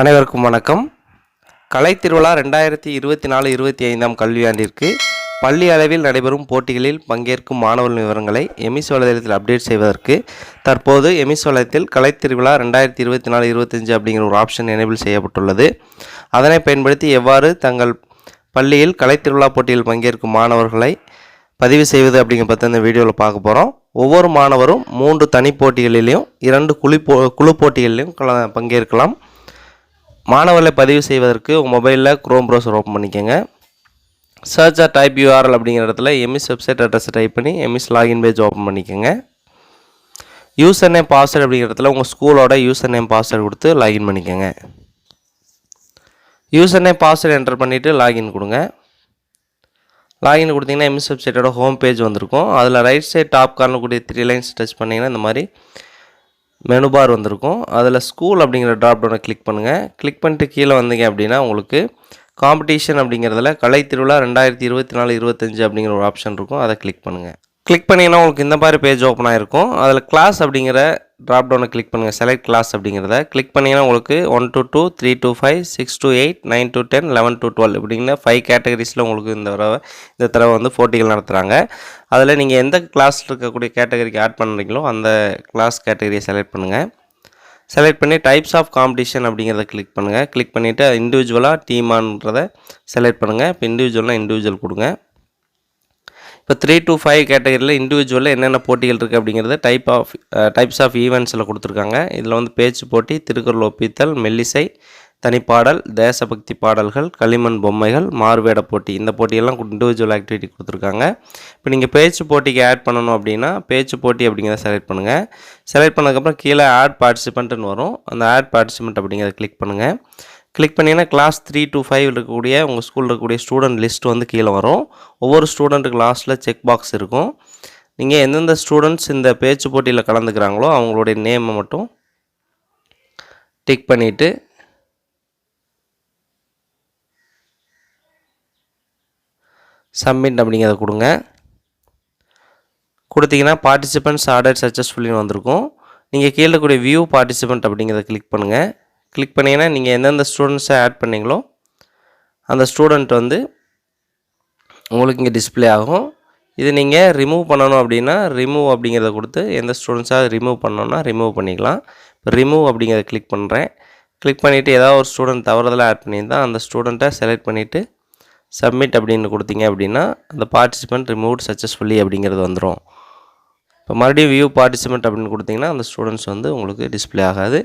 அனைவருக்கும் வணக்கம். கலை திருவிழா ரெண்டாயிரத்தி இருபத்தி நாலு இருபத்தி ஐந்தாம் கல்வியாண்டிற்கு பள்ளி அளவில் நடைபெறும் போட்டிகளில் பங்கேற்கும் மாணவர்கள் விவரங்களை எமிஸ் வலைதளத்தில் அப்டேட் செய்வதற்கு தற்போது எமிஸ் வலையத்தில் கலை திருவிழா ரெண்டாயிரத்தி இருபத்தி நாலு இருபத்தஞ்சு அப்படிங்கிற ஒரு ஆப்ஷன் எனேபிள் செய்யப்பட்டுள்ளது. அதனை பயன்படுத்தி எவ்வாறு தங்கள் பள்ளியில் கலை திருவிழா போட்டியில் பங்கேற்கும் மாணவர்களை பதிவு செய்வது அப்படிங்கிற பற்றி இந்த வீடியோவில் பார்க்க போகிறோம் ஒவ்வொரு மாணவரும் மூன்று தனி போட்டிகளிலையும் இரண்டு குழு போ குழு போட்டிகளிலையும் கல பங்கேற்கலாம். மாணவர்களை பதிவு செய்வதற்கு உங்கள் மொபைலில் க்ரோம் ப்ரௌசர் ஓப்பன் பண்ணிக்கோங்க. சர்ச் ஆர் டைப் யூஆர்எல் அப்படிங்கிற இடத்துல எம்இஸ் வெப்சைட் அட்ரஸை டைப் பண்ணி எம்இஸ் லாகின் பேஜ் ஓப்பன் பண்ணிக்கோங்க. யூசர் நேம் பாஸ்வேர்டு அப்படிங்கிற இடத்துல உங்கள் ஸ்கூலோட யூசர் நேம் பாஸ்வேர்டு கொடுத்து லாகின் பண்ணிக்கோங்க. யூசர் நேம் பாஸ்வேர்டு என்டர் பண்ணிவிட்டு லாகின் கொடுங்க. லாகின் கொடுத்தீங்கன்னா எம்எஸ் வெப்சைட்டோட ஹோம் பேஜ் வந்திருக்கும். அதில் ரைட் சைட் டாப் கார்னர் கூடிய த்ரீ லைன்ஸ் டச் பண்ணிங்கன்னா இந்த மாதிரி மெனு பார் வந்திருக்கும். அதில் ஸ்கூல் அப்படிங்கிற ட்ராப் டவுனை கிளிக் பண்ணுங்கள் கிளிக் பண்ணிட்டு கீழே வந்தீங்க அப்படின்னா உங்களுக்கு காம்படிஷன் அப்படிங்கிறதுல கலை திருவிழா ரெண்டாயிரத்தி இருபத்தி நாலு இருபத்தஞ்சு அப்படிங்கிற ஒரு ஆப்ஷன் இருக்கும். அதை கிளிக் பண்ணுங்கள் கிளிக் பண்ணிங்கன்னா உங்களுக்கு இந்த மாதிரி பேஜ் ஓப்பன் ஆகிருக்கும் அதில் கிளாஸ் அப்படிங்கிற ட்ராப் டவுனை கிளிக் பண்ணுங்கள் செலக்ட் கிளாஸ் அப்படிங்கிறத கிளிக் பண்ணிங்கன்னா உங்களுக்கு one to two three to five six to eight nine to ten eleven to twelve இப்படிங்கிற ஃபைவ் கேட்டகரிஸில் உங்களுக்கு இந்த தடவை இந்த தடவை வந்து போட்டிகள் நடத்துகிறாங்க அதில் நீங்கள் எந்த கிளாஸில் இருக்கக்கூடிய கேட்டகரிக்கு ஆட் பண்ணுறீங்களோ அந்த கிளாஸ் கேட்டகரியை செலக்ட் பண்ணுங்கள் செலக்ட் பண்ணி டைப்ஸ் ஆஃப் காம்படிஷன் அப்படிங்கிறத கிளிக் பண்ணுங்கள் கிளிக் பண்ணிவிட்டு இண்டிவிஜுவலாக டீமான்றதை செலக்ட் பண்ணுங்கள் இப்போ இண்டிவிஜுவல்னால் இண்டிவிஜுவல் கொடுங்க. இப்போ த்ரீ டு ஃபைவ் கேட்டகரியில் இண்டிவிஜுவலில் என்னென்ன போட்டிகள் இருக்குது அப்படிங்கிறத டைப் ஆஃப் டைப்ஸ் ஆஃப் ஈவெண்ட்ஸில் கொடுத்துருக்காங்க. இதில் வந்து பேச்சு போட்டி திருக்குறள் ஒப்பித்தல் மெல்லிசை தனிப்பாடல் தேசபக்தி பாடல்கள் களிமண் பொம்மைகள் மாறுவேட போட்டி. இந்த போட்டியெல்லாம் இண்டிவிஜுவல் ஆக்டிவிட்டி கொடுத்துருக்காங்க. இப்போ நீங்கள் பேச்சு போட்டிக்கு ஆட் பண்ணணும் அப்படின்னா பேச்சு போட்டி அப்படிங்கிறத செலக்ட் பண்ணுங்கள் செலக்ட் பண்ணதுக்கப்புறம் கீழே ஆட் பார்ட்டிசிபெண்ட்டுன்னு வரும். அந்த ஆட் பார்ட்டிசிபெண்ட் அப்படிங்கிறத கிளிக் பண்ணுங்கள் கிளிக் பண்ணிங்கன்னா கிளாஸ் த்ரீ டு ஃபைவ் இருக்கக்கூடிய உங்கள் ஸ்கூலில் இருக்கக்கூடிய ஸ்டூடெண்ட் லிஸ்ட் வந்து கீழே வரும். ஒவ்வொரு ஸ்டூடெண்ட்டுக்கு லாஸ்ட்டில் செக் பாக்ஸ் இருக்கும். நீங்கள் எந்தெந்த ஸ்டூடெண்ட்ஸ் இந்த பேச்சு போட்டியில் கலந்துக்கிறாங்களோ அவங்களுடைய நேமை மட்டும் டிக் பண்ணிவிட்டு சப்மிட் அப்படிங்கிறத கொடுங்க. கொடுத்தீங்கன்னா பார்ட்டிசிபெண்ட்ஸ் ஆர்டர் சக்ஸஸ்ஃபுல்லின்னு வந்திருக்கும். நீங்கள் கீழே கூடிய வியூ பார்ட்டிசிபெண்ட் அப்படிங்கிறத கிளிக் பண்ணுங்கள் கிளிக் பண்ணிங்கன்னா நீங்கள் எந்தெந்த ஸ்டூடெண்ட்ஸை ஆட் பண்ணீங்களோ அந்த ஸ்டூடெண்ட் வந்து உங்களுக்கு இங்கே டிஸ்ப்ளே ஆகும். இது நீங்கள் ரிமூவ் பண்ணணும் அப்படின்னா ரிமூவ் அப்படிங்கிறத கொடுத்து எந்த ஸ்டூடெண்ட்ஸாக ரிமூவ் பண்ணணும்னா ரிமூவ் பண்ணிக்கலாம். இப்போ ரிமூவ் அப்படிங்கிறத கிளிக் பண்ணுறேன் கிளிக் பண்ணிவிட்டு ஏதாவது ஒரு ஸ்டூடெண்ட் தவறுதலாக ஆட் பண்ணியிருந்தால் அந்த ஸ்டூடெண்ட்டை செலக்ட் பண்ணிவிட்டு சப்மிட் அப்படின்னு கொடுத்தீங்க அப்படின்னா அந்த பார்ட்டிசிபெண்ட் ரிமூவ் சக்ஸஸ்ஃபுல்லி அப்படிங்கிறது வந்துடும் இப்போ மறுபடியும் வியூ பார்ட்டிசிபெண்ட் அப்படின்னு கொடுத்தீங்கன்னா அந்த ஸ்டூடெண்ட்ஸ் வந்து உங்களுக்கு டிஸ்ப்ளே ஆகாது.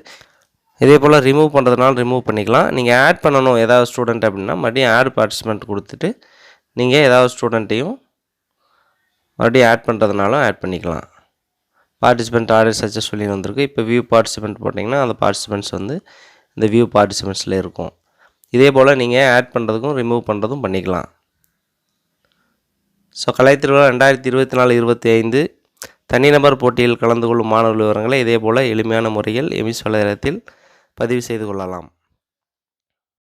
இதே போல் ரிமூவ் பண்ணுறதுனால ரிமூவ் பண்ணிக்கலாம். நீங்கள் ஆட் பண்ணணும் ஏதாவது ஸ்டூடெண்ட் அப்படின்னா மறுபடியும் ஆட் பார்ட்டிசிபெண்ட் கொடுத்துட்டு நீங்கள் ஏதாவது ஸ்டூடெண்ட்டையும் மறுபடியும் ஆட் பண்ணுறதுனாலும் ஆட் பண்ணிக்கலாம். பார்ட்டிசிபெண்ட் ஆர்டர் சக்ஸஸ்ஃபுல்லி வந்திருக்கு. இப்போ வியூ பார்ட்டிசிபெண்ட் போட்டிங்கன்னா அந்த பார்ட்டிசிபெண்ட்ஸ் வந்து இந்த வியூ பார்ட்டிசிபெண்ட்ஸில் இருக்கும். இதே போல் நீங்கள் ஆட் பண்ணுறதுக்கும் ரிமூவ் பண்ணுறதும் பண்ணிக்கலாம். ஸோ கலை திருவிழா ரெண்டாயிரத்தி இருபத்தி நாலு இருபத்தி ஐந்து தனிநபர் போட்டியில் கலந்து கொள்ளும் மாணவர்கள் விவரங்களை இதே போல் எளிமையான முறையில் எமிஸ் வலைதளத்தில் பதிவு செய்து கொள்ளலாம்.